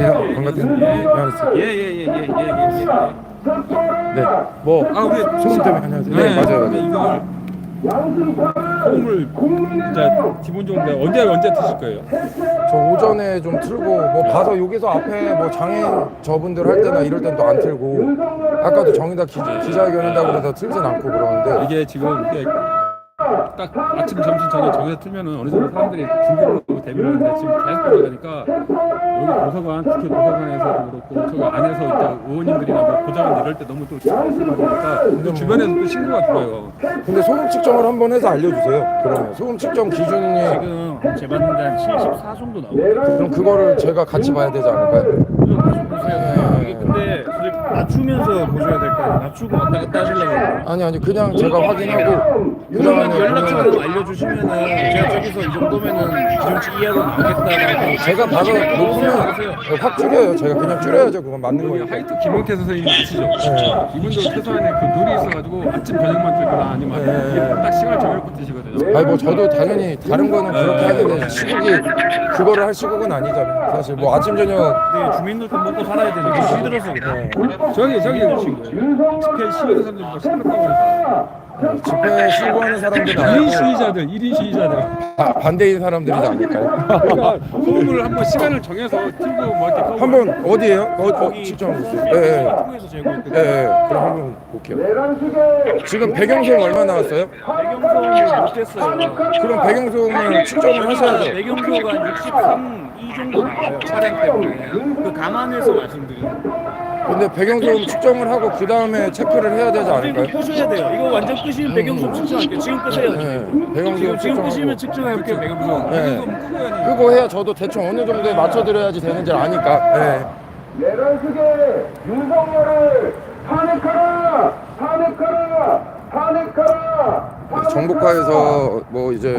안녕하세요. 반갑습니다. 안녕하세요. 예예예예예 예, 예, 예, 예. 네, 뭐 아 우리 소금 때문에 안녕하세요. 네, 맞아요, 맞아요. 이걸 소금을 진짜 기본적으로 언제 언제 드실 거예요? 저 오전에 좀 틀고 뭐 봐서 여기서 앞에 뭐 장애인 저분들 할 때나 이럴 땐 또 안 틀고 아까도 정의다 기, 기자회견 한다고 그래서 틀진 않고 그러는데 이게 지금 이게 딱 아침 점심 저녁 저기서 틀면은 어느 정도 사람들이 준비를 하고 대비를 하는데 지금 계속 돌아가니까 여기 도서관 국회 도서관에서도 그렇고 저기 안에서 이제 의원님들이나 뭐 보좌관 이럴 때 너무 또 스트레스 받으니까 또 주변에서 또 신고가 들어요. 근데 소금 측정을 한번 해서 알려주세요. 그러면 소금 측정 기준이 지금 재봤는데 한 74 정도 나오고 그럼 그거를 제가 같이 봐야 되지 않을까요? 이게 근데 솔직히 낮추면서 보셔야 될 거예요. 낮추고 왔다 갔다 하시려고. 아니 아니 그냥 제가 확인하고 그 그러면 연락처로 알려주시면은 제가 저기서 이 정도면은 기준치 이하로 나오겠다라고 제가 봐서 높으면 확 줄여요. 제가 그냥 줄여야죠. 그건 맞는 거니까. 하이트 김용태 선생님 아시죠? 네. 이분도 최소한의 그 룰이 있어가지고 아침 저녁만 들거나 아니면 네. 딱 시간을 정해놓고 드시거든요. 아니 뭐 저도 당연히 다른 거는 그렇게 하는데 시국이 그거를 할 시국은 아니잖아요. 사실 뭐 아침 저녁 네, 주민들도 먹고 살아야 되니까 힘들어서 그래. 저기 저기 집회 시위하는 사람들도 시끄럽다고 해서 집회 신고하는 사람들은 1인 아니고 시위자들 1인 시위자들 바- 반대인 사람들이지 않을까요? 그러니까 소음을 한번 시간을 정해서 틀고 뭐 이렇게 한번 어디에요? 어, 어 있어요. 예, 예. 예, 예. 그럼 한번 볼게요. 지금 배경소음 얼마 나왔어요? 배경소음을 못 했어요. 그럼 배경소음을 측정을 하셔야죠. 배경소가 63, 이 정도 나와요. 차량 때문에. 그 감안해서 말씀드리는 거예요. 근데 배경소음 측정을 하고 그 다음에 체크를 해야 되지 않을까요? 끄셔야 돼요. 이거 완전 끄시면 배경소음 측정할게요. 지금 끄세요. 네, 지금, 배경소음 지금, 지금 끄시면 측정하고 측정해볼게요. 배경소음. 네. 끄고 해야 그거 해야 저도 대충 어느 정도에 맞춰드려야지 되는지 아니까. 예. 내란식의 윤석열을 탄핵하라! 탄핵하라! 탄핵하라! 정보과에서 뭐 이제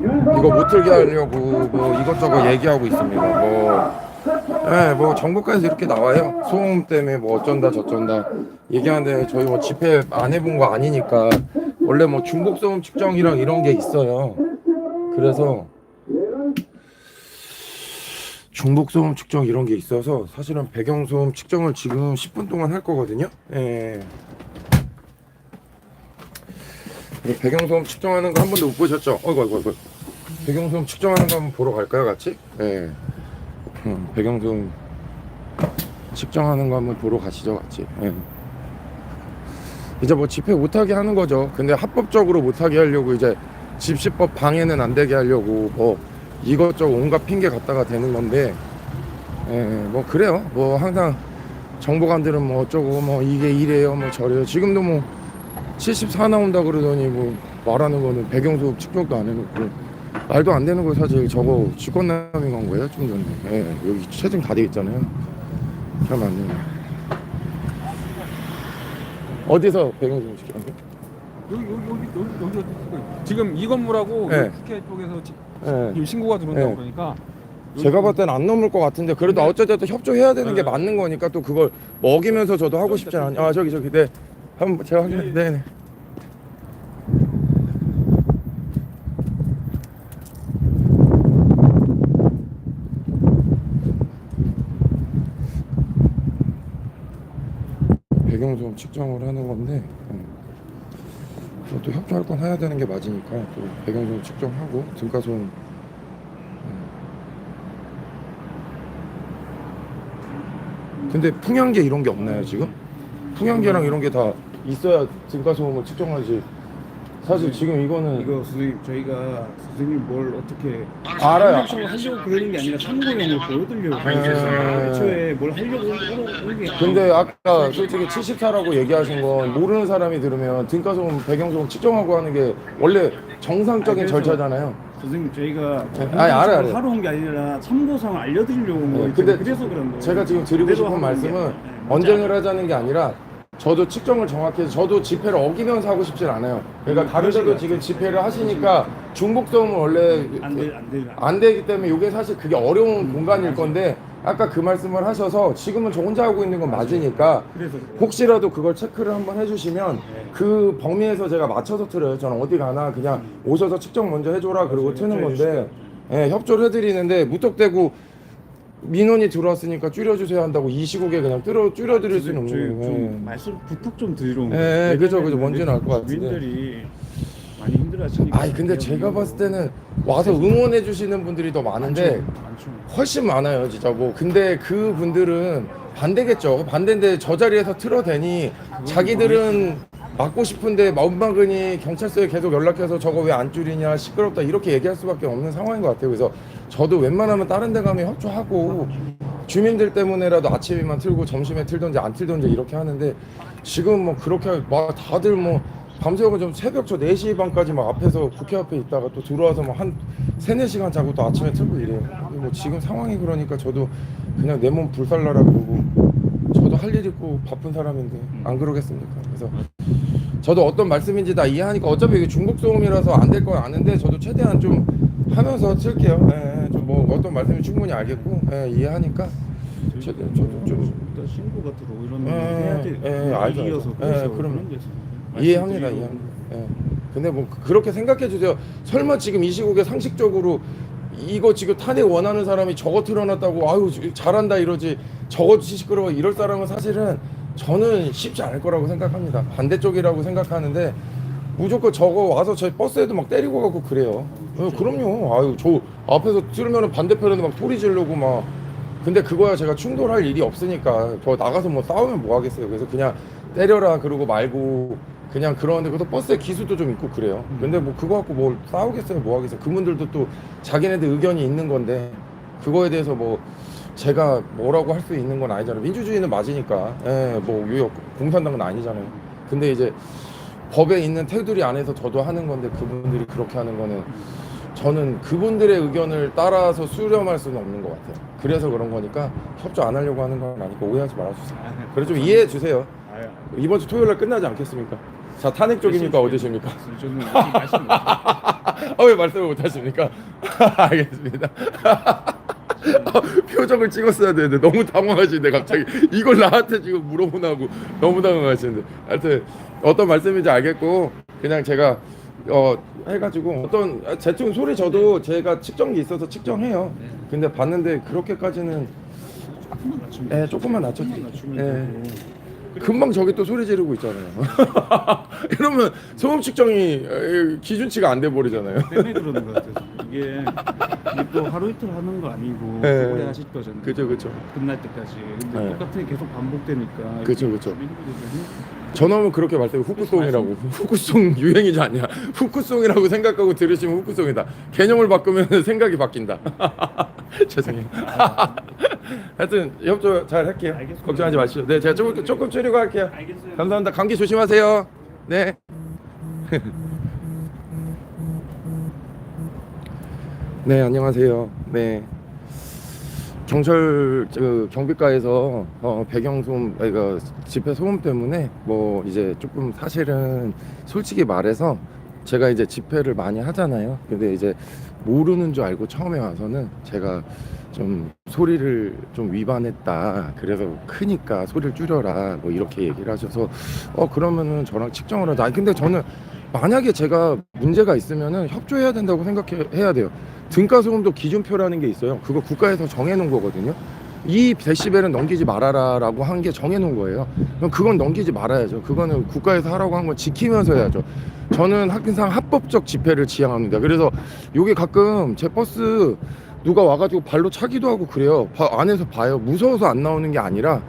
이거 못 틀게 하려고 뭐 이것저것 얘기하고 있습니다. 뭐, 예, 뭐 정보과에서 이렇게 나와요. 소음 때문에 뭐 어쩐다 저쩐다 얘기하는데 저희 뭐 집회 안 해본 거 아니니까 원래 뭐 중복 소음 측정이랑 이런 게 있어요. 그래서 중복 소음 측정 이런 게 있어서 사실은 배경 소음 측정을 지금 10분 동안 할 거거든요. 예. 그리고 배경 소음 측정하는 거 한 번도 못 보셨죠? 어이구 어이구 어이구 배경 소음 측정하는 거 한번 보러 갈까요 같이? 예 음, 배경소음 측정하는 거 한번 보러 가시죠 같이. 예. 이제 뭐 집회 못하게 하는 거죠. 근데 합법적으로 못하게 하려고 이제 집시법 방해는 안 되게 하려고 뭐 이것저것 온갖 핑계 갖다가 되는 건데 예, 뭐 그래요. 뭐 항상 정보관들은 뭐 어쩌고 뭐 이게 이래요 뭐 저래요. 지금도 뭐 74 나온다 그러더니 뭐 말하는 거는 배경소 측정도 안 해놓고 말도 안 되는 거 사실 저거 직권남용 한 거예요 좀 전에. 예, 여기 채증 다 돼 있잖아요. 그러면 안 되네 어디서 배경소 측정 여기 여기 여기 여기 여기 여기 지금 이 건물하고 네. 국회 쪽에서 지- 예. 지금 신고가 들어온다고 네. 그러니까 제가 봤을 때는 안 넘을 것 같은데 그래도 어쨌든 협조해야 되는 게 네. 맞는 거니까 또 그걸 먹이면서 저도 하고 싶지 않아요 아 저기 저기. 네. 한번 제가 확인해 네네 배경소음 측정을 하는 건데 음. 또 협조할 건 해야 되는 게 맞으니까 또 배경소음 측정하고 등가소음 근데 풍향계 이런 게 없나요 지금? 풍향계랑 이런 게 다 있어야 등가소음을 측정하지. 사실 지금 이거는 이거 선생님 저희가 선생님 뭘 어떻게 알아요. 하려고 하려고 그러는 게 아니라 참고용으로 보여드리려고 음. 애초에 뭘 하려고 오는 게 근데 아까 솔직히 74라고 얘기하신 건 모르는 사람이 들으면 등가소음 배경소음 측정하고 하는 게 원래 정상적인 아니, 그래서 절차잖아요. 선생님 저희가 아니, 알아요, 알아요. 하러 온 게 아니라 참고상 알려드리려고 온 네, 거예요. 근데 그래서 그런 거예요. 제가 지금 드리고 그대로 싶은 하는 게 말씀은 아니라. 네, 언쟁을 하자는 게 아니라 저도 측정을 정확히 해서 저도 집회를 어기면서 하고 싶진 않아요. 그러니까 음, 다른 데도. 지금 집회를 하시니까 중복성은 원래 안 돼, 안 돼. 안 되기 때문에 이게 사실 그게 어려운 공간일 건데 아까 그 말씀을 하셔서 지금은 저 혼자 하고 있는 건 맞으니까 그래서. 혹시라도 그걸 체크를 한번 해주시면 그 범위에서 제가 맞춰서 틀어요. 저는 어디 가나 그냥 오셔서 측정 먼저 해줘라 그리고 트는 건데 예, 협조를 해드리는데 무턱대고 민원이 들어왔으니까 줄여주세요 한다고 이 시국에 그냥 줄여 줄여드릴 수는 없는 좀 거예요. 말씀 부탁 좀 드리러 온 예. 예, 그죠, 그죠. 뭔지는 알것 같은데. 주민들이 많이 힘들어하시니까. 아니 근데 제가 봤을 때는 와서 응원해 주시는 분들이 더 많은데 많죠. 훨씬 많아요 진짜 뭐 근데 그 분들은 반대겠죠 반대인데 저 자리에서 틀어대니 자기들은 막고 싶은데 마음막으니 경찰서에 계속 연락해서 저거 왜 안 줄이냐 시끄럽다 이렇게 얘기할 수밖에 없는 상황인 것 같아요 그래서 저도 웬만하면 다른 데 가면 협조하고 주민들 때문에라도 아침에만 틀고 점심에 틀던지 안 틀던지 이렇게 하는데 지금 뭐 그렇게 막 다들 뭐 밤새고 좀 새벽 저 4시 반까지 막 앞에서 국회 앞에 있다가 또 들어와서 뭐한 3, 4시간 자고 또 아침에 틀고 이래요. 근데 뭐 지금 상황이 그러니까 저도 그냥 내 몸 불살라라 그러고 저도 할 일 있고 바쁜 사람인데 안 그러겠습니까? 그래서 저도 어떤 말씀인지 다 이해하니까 어차피 이게 중국 소음이라서 안될거 아는데 저도 최대한 좀 하면서 틀게요. 예, 좀뭐 어떤 말씀인지 충분히 알겠고 예, 이해하니까 최대한 저도 좀 일단 신고가 들어오면 예, 해야 돼. 예, 알죠, 알죠. 예, 그럼요. 그런 게 있어요. 이해합니다, 이해합니다. 예. 근데 뭐 그- 그렇게 생각해 주세요. 설마 지금 이 시국에 상식적으로 이거 지금 탄핵 원하는 사람이 저거 틀어놨다고 아유 잘한다 이러지 저거 시끄러워 이럴 사람은 사실은 저는 쉽지 않을 거라고 생각합니다. 반대쪽이라고 생각하는데 무조건 저거 와서 저희 버스에도 막 때리고 가고 그래요. 예, 그럼요. 아유 저 앞에서 들으면 반대편에도 막 소리 지르고 막 근데 그거야 제가 충돌할 일이 없으니까 저 나가서 뭐 싸우면 뭐 하겠어요. 그래서 그냥 때려라 그러고 말고 그냥 그러는데 그래도 버스에 기수도 좀 있고 그래요. 근데 뭐 그거 갖고 뭘 싸우겠어요. 뭐 하겠어요. 그분들도 또 자기네들 의견이 있는 건데 그거에 대해서 뭐 제가 뭐라고 할 수 있는 건 아니잖아요. 민주주의는 맞으니까. 예, 뭐 유역 공산당은 아니잖아요. 근데 이제 법에 있는 테두리 안에서 저도 하는 건데 그분들이 그렇게 하는 거는 저는 그분들의 의견을 따라서 수렴할 수는 없는 것 같아요. 그래서 그런 거니까 협조 안 하려고 하는 건 아니고 오해하지 말아주세요. 아, 그래 좀 이해해 주세요. 아유, 이번 주 토요일 날 끝나지 않겠습니까? 자 탄핵 쪽입니까 어디십니까? 저는 말씀 못 아왜 말씀을 못 하십니까? 알겠습니다. 아, 표정을 찍었어야 되는데 너무 당황하시는데 갑자기 이걸 나한테 지금 물어보나고 너무 당황하시는데 하여튼 어떤 말씀인지 알겠고 그냥 제가 어 해가지고 어떤 아, 대충 소리 저도 제가 측정기 있어서 측정해요. 근데 봤는데 그렇게까지는 맞추면 예 조금만 낮췄. 맞추면 예. 되고. 금방 저기 또 소리 지르고 있잖아요. 이러면 소음 측정이 에, 기준치가 안 돼 버리잖아요. 때문에 그러는 것 같아서 이게 이게 또 하루 이틀 하는 거 아니고 네. 오래 하실 거잖아요. 그죠 그죠. 끝날 때까지. 근데 네. 똑같은 게 계속 반복되니까. 그죠, 그죠. 저놈은 그렇게 말해요. 후쿠송이라고. 후쿠송 유행이지 않냐. 후쿠송이라고 생각하고 들으시면 후쿠송이다. 개념을 바꾸면 생각이 바뀐다. 죄송해요. 하여튼 협조 잘 할게요. 알겠습니다. 걱정하지 마시죠. 네, 제가 조금 조금 줄이고 할게요. 알겠어요. 감사합니다. 감기 조심하세요. 네. 네, 안녕하세요. 네. 경찰 그 경비과에서 어, 배경 소음 아니, 그 집회 소음 때문에 뭐 이제 조금 사실은 솔직히 말해서 제가 이제 집회를 많이 하잖아요. 근데 이제 모르는 줄 알고 처음에 와서는 제가 좀 소리를 좀 위반했다. 그래서 크니까 소리를 줄여라. 뭐 이렇게 얘기를 하셔서 어 그러면은 저랑 측정을 하자. 아니 근데 저는 만약에 제가 문제가 있으면은 협조해야 된다고 생각해야 돼요. 등가 소음도 기준표라는 게 있어요. 그거 국가에서 정해놓은 거거든요. 이 데시벨은 넘기지 말아라라고 한 게 정해놓은 거예요. 그럼 그건 넘기지 말아야죠. 그거는 국가에서 하라고 한 건 지키면서 해야죠. 저는 항상 합법적 집회를 지향합니다. 그래서 요게 가끔 제 버스 누가 와가지고 발로 차기도 하고 그래요. 바- 안에서 봐요. 무서워서 안 나오는 게 아니라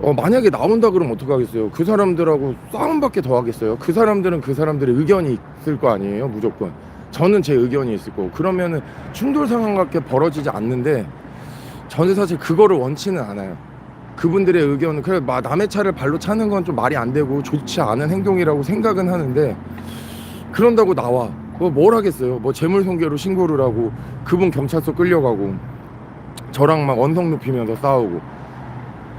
어, 만약에 나온다 그러면 어떡하겠어요. 그 사람들하고 싸움밖에 더 하겠어요. 그 사람들은 그 사람들의 의견이 있을 거 아니에요. 무조건. 저는 제 의견이 있을 거고. 그러면은 충돌 상황 밖에 벌어지지 않는데 저는 사실 그거를 원치는 않아요. 그분들의 의견은 그래 마- 남의 차를 발로 차는 건 좀 말이 안 되고 좋지 않은 행동이라고 생각은 하는데 그런다고 나와 뭐 뭘 하겠어요? 뭐 재물손괴로 신고를 하고 그분 경찰서 끌려가고 저랑 막 언성 높이면서 싸우고.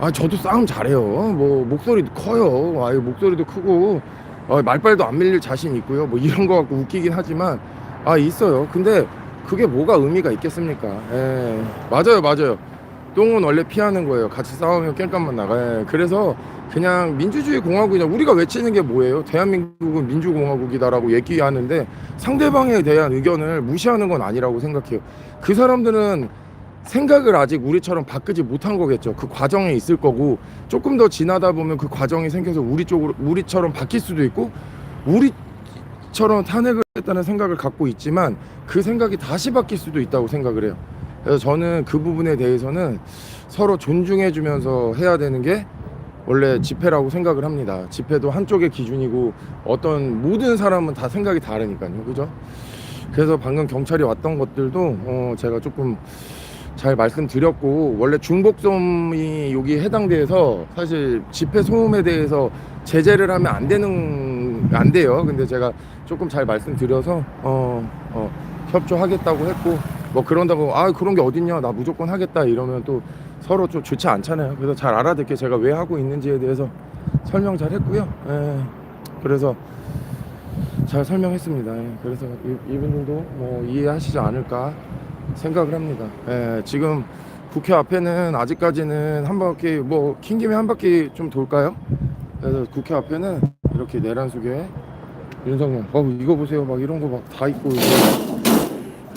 아 저도 싸움 잘해요. 뭐 목소리도 커요. 아유 목소리도 크고. 어, 말빨도 안 밀릴 자신 있고요. 뭐 이런 거 갖고 웃기긴 하지만. 아 있어요. 근데 그게 뭐가 의미가 있겠습니까? 예. 맞아요 맞아요 똥은 원래 피하는 거예요. 같이 싸우면 깽값만 나가. 예, 그래서 그냥 민주주의 공화국이냐 우리가 외치는 게 뭐예요? 대한민국은 민주공화국이다라고 얘기하는데 상대방에 대한 의견을 무시하는 건 아니라고 생각해요. 그 사람들은 생각을 아직 우리처럼 바꾸지 못한 거겠죠. 그 과정에 있을 거고 조금 더 지나다 보면 그 과정이 생겨서 우리 쪽으로 우리처럼 바뀔 수도 있고 우리처럼 탄핵을 했다는 생각을 갖고 있지만 그 생각이 다시 바뀔 수도 있다고 생각을 해요. 그래서 저는 그 부분에 대해서는 서로 존중해 주면서 해야 되는 게 원래 집회라고 생각을 합니다. 집회도 한쪽의 기준이고 어떤 모든 사람은 다 생각이 다르니까요. 그죠? 그래서 방금 경찰이 왔던 것들도 어 제가 조금 잘 말씀드렸고 원래 중복소음이 여기 해당돼서 사실 집회 소음에 대해서 제재를 하면 안 되는 안 돼요. 근데 제가 조금 잘 말씀드려서 어, 어 협조하겠다고 했고 뭐 그런다고 아 그런 게 어딨냐 나 무조건 하겠다 이러면 또 서로 좀 좋지 않잖아요. 그래서 잘 알아듣게 제가 왜 하고 있는지에 대해서 설명 잘 했고요. 예. 그래서 잘 설명했습니다. 예. 그래서 이, 이분들도 뭐 이해하시지 않을까 생각을 합니다. 예. 지금 국회 앞에는 아직까지는 한 바퀴 뭐 킹김에 한 바퀴 좀 돌까요? 그래서 국회 앞에는 이렇게 내란숙에 윤석열 어 이거 보세요 막 이런 거 막 다 있고 이거 막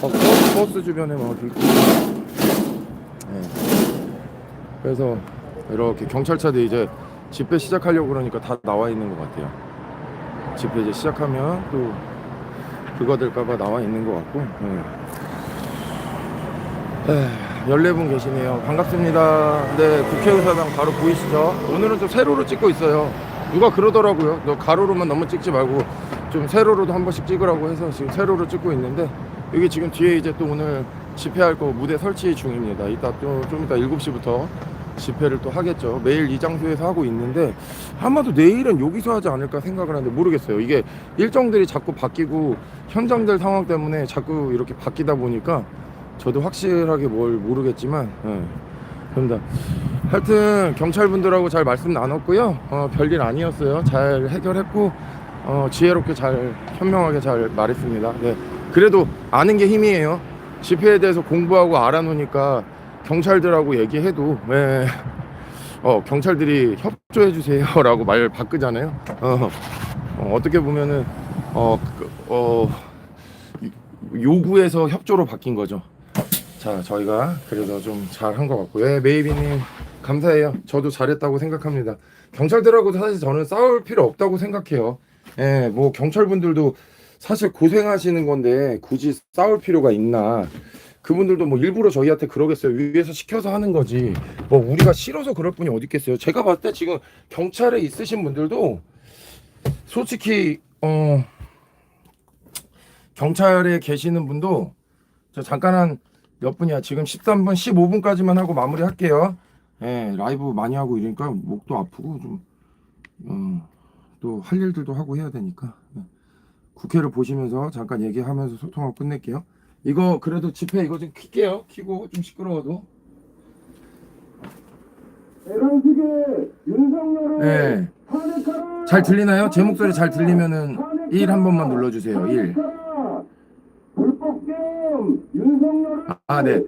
버스, 버스 주변에 막 있고 예. 그래서 이렇게 경찰차들이 이제 집회 시작하려고 그러니까 다 나와 있는 것 같아요. 집회 이제 시작하면 또 그거 될까봐 나와 있는 것 같고. 예. 에휴, 14분 계시네요. 반갑습니다. 네, 국회의사당 바로 보이시죠? 오늘은 좀 세로로 찍고 있어요. 누가 그러더라고요. 너 가로로만 너무 찍지 말고 좀 세로로도 한 번씩 찍으라고 해서 지금 세로로 찍고 있는데 여기 지금 뒤에 이제 또 오늘 집회할 거 무대 설치 중입니다. 이따 또 좀 이따 7시부터 집회를 또 하겠죠. 매일 이 장소에서 하고 있는데 아마도 내일은 여기서 하지 않을까 생각을 하는데 모르겠어요. 이게 일정들이 자꾸 바뀌고 현장들 상황 때문에 자꾸 이렇게 바뀌다 보니까 저도 확실하게 뭘 모르겠지만 예. 그런다. 하여튼 경찰분들하고 잘 말씀 나눴고요. 어, 별일 아니었어요. 잘 해결했고 어, 지혜롭게 잘 현명하게 잘 말했습니다. 네. 그래도 아는 게 힘이에요. 집회에 대해서 공부하고 알아놓으니까 경찰들하고 얘기해도 네. 어, 경찰들이 협조해 주세요라고 말 바꾸잖아요. 어, 어, 어떻게 보면은 어, 그, 어 요구에서 협조로 바뀐 거죠. 자, 저희가 그래서 좀 잘한 것 같고요. 예, 메이비님 감사해요. 저도 잘했다고 생각합니다. 경찰들하고 사실 저는 싸울 필요 없다고 생각해요. 예, 뭐 경찰분들도 사실 고생하시는 건데 굳이 싸울 필요가 있나? 그분들도 뭐 일부러 저희한테 그러겠어요. 위에서 시켜서 하는 거지. 뭐 우리가 싫어서 그럴 분이 어디 있겠어요. 제가 봤을 때 지금 경찰에 있으신 분들도 솔직히 어 경찰에 계시는 분도 저 잠깐 한 몇 분이야? 지금 13분, 15분까지만 하고 마무리 할게요. 예, 라이브 많이 하고 이러니까 목도 아프고 좀, 어, 또할 일들도 하고 해야 되니까. 예. 국회를 보시면서 잠깐 얘기하면서 소통하고 끝낼게요. 이거 그래도 집회 이거 좀 킬게요. 키고 좀 시끄러워도. 윤석열을 예. 탄핵하라! 잘 들리나요? 제 목소리 잘 들리면은 1 한 번만 눌러주세요. 1. 탄핵하라! 불법경 윤석열을 아, 네.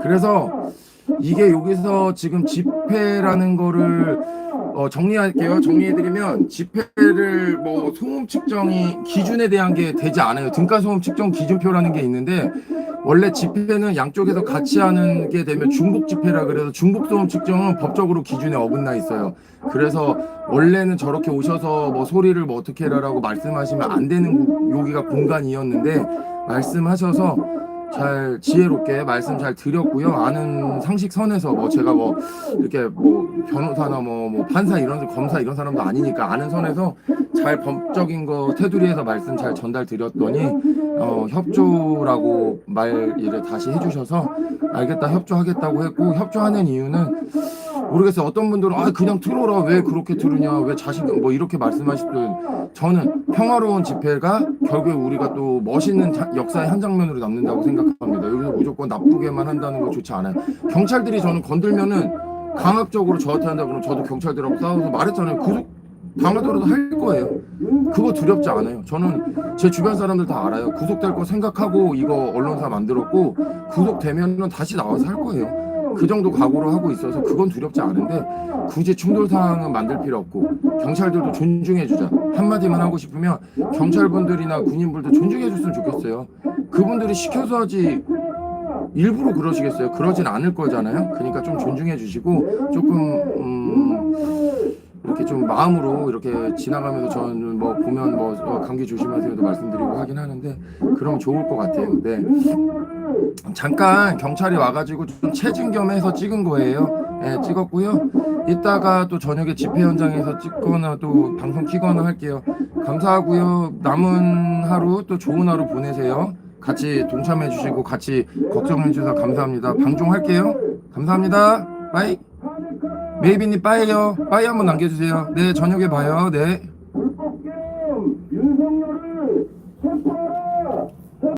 그래서 이게 여기서 지금 집회라는 거를 어, 정리할게요. 정리해드리면 집회를 뭐 소음 측정이 기준에 대한 게 되지 않아요. 등가 소음 측정 기준표라는 게 있는데 원래 집회는 양쪽에서 같이 하는 게 되면 중복 집회라 그래서 중복 소음 측정은 법적으로 기준에 어긋나 있어요. 그래서 원래는 저렇게 오셔서 뭐 소리를 뭐 어떻게 해라라고 말씀하시면 안 되는 구- 여기가 공간이었는데 말씀하셔서 잘 지혜롭게 말씀 잘 드렸고요. 아는 상식 선에서 뭐 제가 뭐 이렇게 뭐 변호사나 뭐, 뭐 판사 이런 검사 이런 사람도 아니니까 아는 선에서 잘 법적인 거 테두리에서 말씀 잘 전달 드렸더니 어, 협조라고 말을 다시 해주셔서 알겠다 협조하겠다고 했고 협조하는 이유는 모르겠어요. 어떤 분들은 아 그냥 틀어라 왜 그렇게 틀으냐 왜 자신 뭐 이렇게 말씀하시든 저는 평화로운 집회가 결국에 우리가 또 멋있는 자- 역사의 한 장면으로 남는다고 생각합니다. 여기서 무조건 나쁘게만 한다는 거 좋지 않아요. 경찰들이 저는 건들면은 강압적으로 저한테 한다 그러면 저도 경찰들하고 싸워서 말했잖아요. 구속 당하더라도 할 거예요. 그거 두렵지 않아요. 저는 제 주변 사람들 다 알아요. 구속될 거 생각하고 이거 언론사 만들었고 구속되면은 다시 나와서 할 거예요. 그 정도 각오로 하고 있어서 그건 두렵지 않은데 굳이 충돌 상황은 만들 필요 없고 경찰들도 존중해주자 한마디만 하고 싶으면 경찰분들이나 군인분들 존중해줬으면 좋겠어요. 그분들이 시켜서 하지 일부러 그러시겠어요? 그러진 않을 거잖아요. 그러니까 좀 존중해 주시고 조금 음, 이렇게 좀 마음으로 이렇게 지나가면서 저는 뭐 보면 뭐 어, 감기 조심하세요도 말씀드리고 하긴 하는데 그러면 좋을 것 같아요. 네. 잠깐 경찰이 와가지고 좀 체증 겸해서 찍은 거예요. 예, 찍었고요. 이따가 또 저녁에 집회 현장에서 찍거나 또 방송 키거나 할게요. 감사하고요. 남은 하루 또 좋은 하루 보내세요. 같이 동참해 주시고 같이 걱정해 주셔서 감사합니다. 방종할게요. 감사합니다. 빠이. 메이비님 빠이요. 빠이 한번 남겨주세요. 네, 저녁에 봐요. 네.